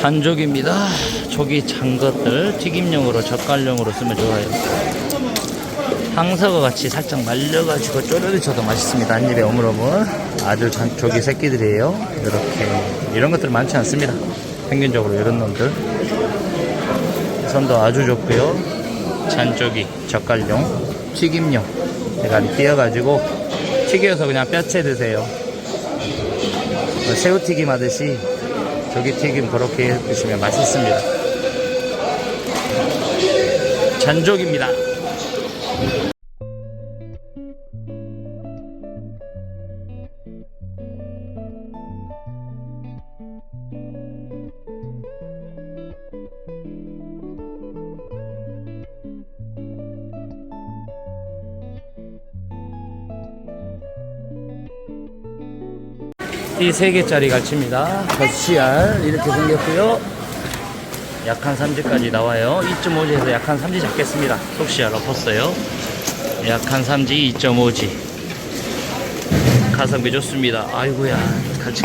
잔족입니다. 조기 잔 것들 튀김용으로 젓갈용으로 쓰면 좋아요. 황석어 같이 살짝 말려가지고 쪼르르쳐도 맛있습니다. 한 입에 오물오물. 아주 잔, 조기 새끼들이에요. 이렇게 이런 것들 많지 않습니다. 평균적으로 이런 놈들. 선도 아주 좋고요. 잔조기 젓갈용 튀김용 대가리 띄어가지고 튀겨서 그냥 뼈채 드세요. 뭐 새우튀김 하듯이 조기튀김 그렇게 해 드시면 맛있습니다. 잔족입니다. 이세 개짜리 갈치입니다. 젖씨알 이렇게 생겼고요. 약한 삼지까지 나와요. 2.5지에서 약한 삼지 잡겠습니다. 속씨알 엎었어요. 약한 삼지 2.5지. 가성비 좋습니다. 아이고야 갈치.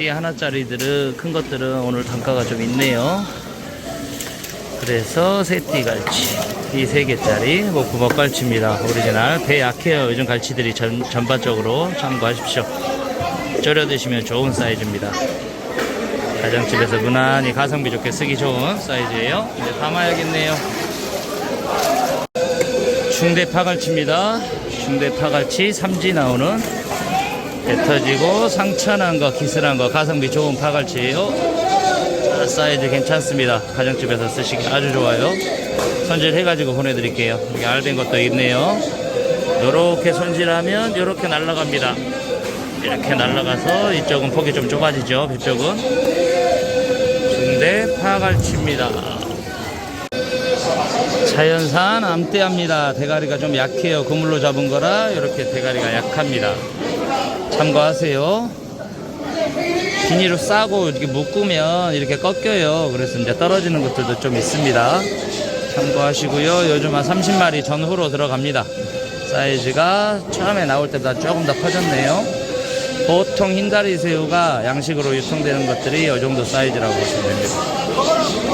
이 하나짜리들은 큰 것들은 오늘 단가가 좀 있네요. 그래서 세띠 갈치 이세 개짜리 뭐 구먹 갈치입니다. 오리지널 배 약해요. 요즘 갈치들이 전, 전반적으로 참고하십시오. 절여 드시면 좋은 사이즈입니다. 가정집에서 무난히 가성비 좋게 쓰기 좋은 사이즈예요. 이제 담아야겠네요. 중대 파갈치입니다. 중대 파갈치 삼지 나오는 배 터지고 상처난 거, 기스난 거 가성비 좋은 파갈치예요. 자, 사이즈 괜찮습니다. 가정집에서 쓰시기 아주 좋아요. 손질해가지고 보내드릴게요. 여기 알된 것도 있네요. 요렇게 손질하면 요렇게 날아갑니다. 이렇게 날아가서 이쪽은 폭이 좀 좁아지죠. 이쪽은 중대 파갈치입니다. 자연산 암대합니다. 대가리가 좀 약해요. 그물로 잡은 거라 이렇게 대가리가 약합니다. 참고하세요. 비닐로 싸고 이렇게 묶으면 이렇게 꺾여요. 그래서 이제 떨어지는 것들도 좀 있습니다. 참고하시고요. 요즘 한 30마리 전후로 들어갑니다. 사이즈가 처음에 나올 때보다 조금 더 커졌네요. 보통 흰다리 새우가 양식으로 유통되는 것들이 이 정도 사이즈라고 보시면 됩니다.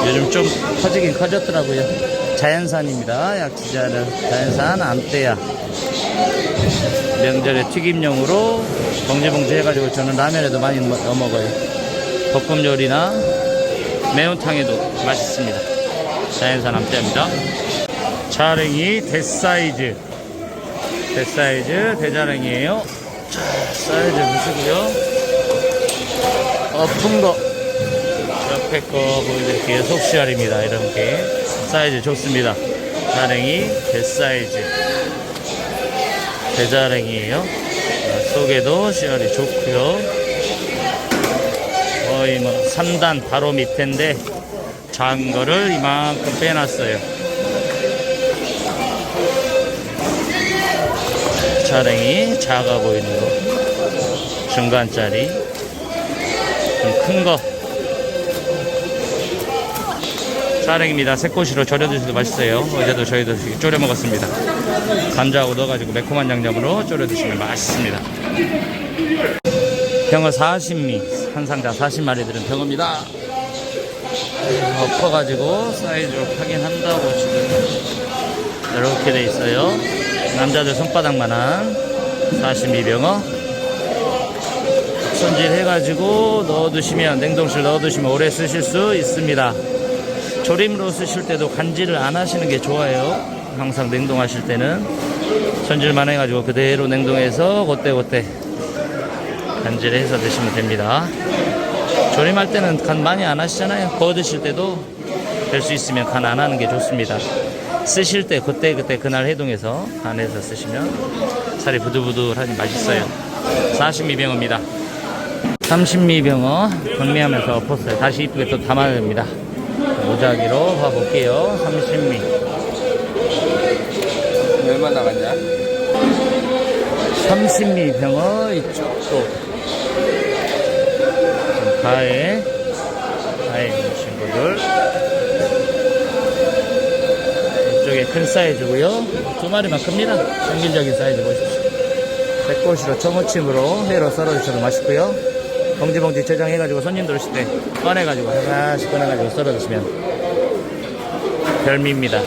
요즘 좀 커지긴 커졌더라고요. 자연산입니다. 약지자는 자연산 암대야. 명절에 튀김용으로 봉지봉지 해가지고 저는 라면에도 많이 넣어 먹어요. 볶음 요리나 매운탕에도 맛있습니다. 자연산 암대입니다. 자랭이 대사이즈. 대사이즈 대자랭이에요. 자, 사이즈 보시고요. 엎은 거. 옆에 거 보여드릴게요. 속시알입니다. 이런 게. 사이즈 좋습니다. 자랭이 대사이즈. 대자랭이에요. 자, 속에도 씨알이 좋고요. 거의 뭐 3단 바로 밑인데 작은 거를 이만큼 빼놨어요. 자랭이 작아 보이는 거. 중간짜리. 좀 큰 거. 자랭입니다. 새꼬시로 절여 드셔도 맛있어요. 어제도 저희도 졸여 먹었습니다. 감자하고 넣어가지고 매콤한 양념으로 졸여 드시면 맛있습니다. 병어 40미. 한 상자 40마리 들은 병어입니다. 엎어가지고 사이즈로 확인한다고 지금 이렇게 돼 있어요 남자들 손바닥만한 42병어. 손질 해가지고 넣어두시면 냉동실 넣어두시면 오래 쓰실 수 있습니다. 조림으로 쓰실 때도 간질을 안 하시는 게 좋아요. 항상 냉동하실 때는. 손질만 해가지고 그대로 냉동해서 그때그때 간질해서 드시면 됩니다. 조림할 때는 간 많이 안 하시잖아요. 구워 드실 때도 될 수 있으면 간 안 하는 게 좋습니다 쓰실 때 그때 그때 그날 해동해서 간해서 쓰시면 살이 부들부들하니 맛있어요. 42병어입니다. 30미병어 정리하면서 엎었어요. 다시 이쁘게 또 담아야 됩니다. 모자기로 봐볼게요. 30미. 얼마 나갔냐? 30미 병어 좀 가에 가에 있는 친구들 큰 사이즈고요 두 마리만 큽니다 평균적인 사이즈 보십시오 백고시로 초무침으로 회로 썰어 주셔도 맛있고요 봉지 봉지 저장해가지고 손님들 오실 때 꺼내가지고 하나씩 꺼내가지고 썰어 드시면 별미입니다.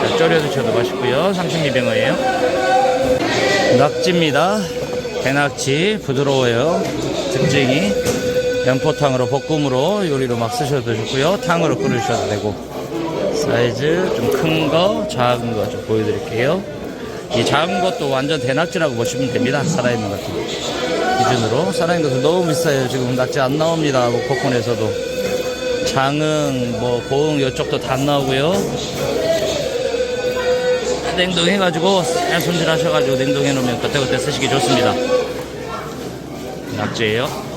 자, 졸여 드셔도 맛있고요. 삼십리병어예요. 낙지입니다. 대낙지 부드러워요. 특징이 연포탕으로 볶음으로 요리로 막 쓰셔도 좋고요. 탕으로 끓이셔도 되고 사이즈 좀 큰 거, 작은 거 좀 보여드릴게요. 이 작은 것도 완전 대낙지라고 보시면 됩니다. 살아있는 것도 기준으로 살아있는 것도 너무 비싸요. 지금 낙지 안 나옵니다. 뭐 포콘에서도 장흥, 뭐 고흥 이쪽도 다 안 나오고요. 냉동해가지고 잘 손질하셔가지고 냉동해 놓으면 그때그때 쓰시기 좋습니다. 낙지예요.